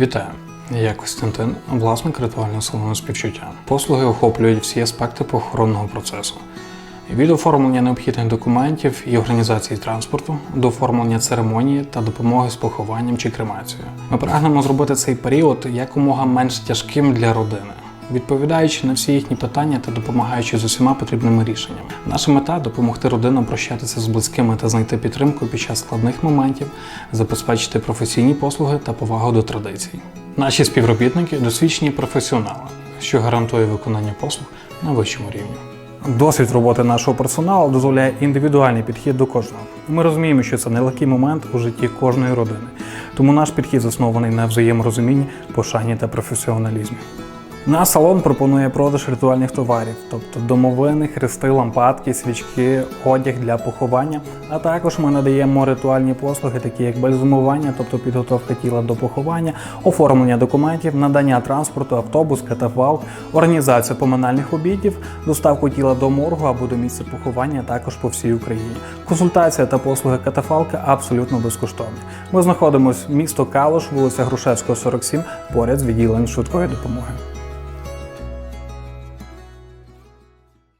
Вітаю! Я Костянтин, власник ритуального салону співчуття. Послуги охоплюють всі аспекти похоронного процесу. Від оформлення необхідних документів і організації транспорту до оформлення церемонії та допомоги з похованням чи кремацією. Ми прагнемо зробити цей період якомога менш тяжким для родини, відповідаючи на всі їхні питання та допомагаючи з усіма потрібними рішеннями. Наша мета допомогти родинам прощатися з близькими та знайти підтримку під час складних моментів, забезпечити професійні послуги та повагу до традицій. Наші співробітники досвідчені професіонали, що гарантує виконання послуг на вищому рівні. Досвід роботи нашого персоналу дозволяє індивідуальний підхід до кожного. Ми розуміємо, що це нелегкий момент у житті кожної родини, тому наш підхід заснований на взаєморозумінні, пошані та професіоналізмі. Наш салон пропонує продаж ритуальних товарів, тобто домовини, хрести, лампадки, свічки, одяг для поховання. А також ми надаємо ритуальні послуги, такі як бальзумування, тобто підготовка тіла до поховання, оформлення документів, надання транспорту, автобус, катафалк, організація поминальних обідів, доставку тіла до моргу або до місця поховання також по всій Україні. Консультація та послуги катафалка абсолютно безкоштовні. Ми знаходимося в місто Калуш, вулиця Грушевського, 47, поряд з відділенням швидкої допомоги.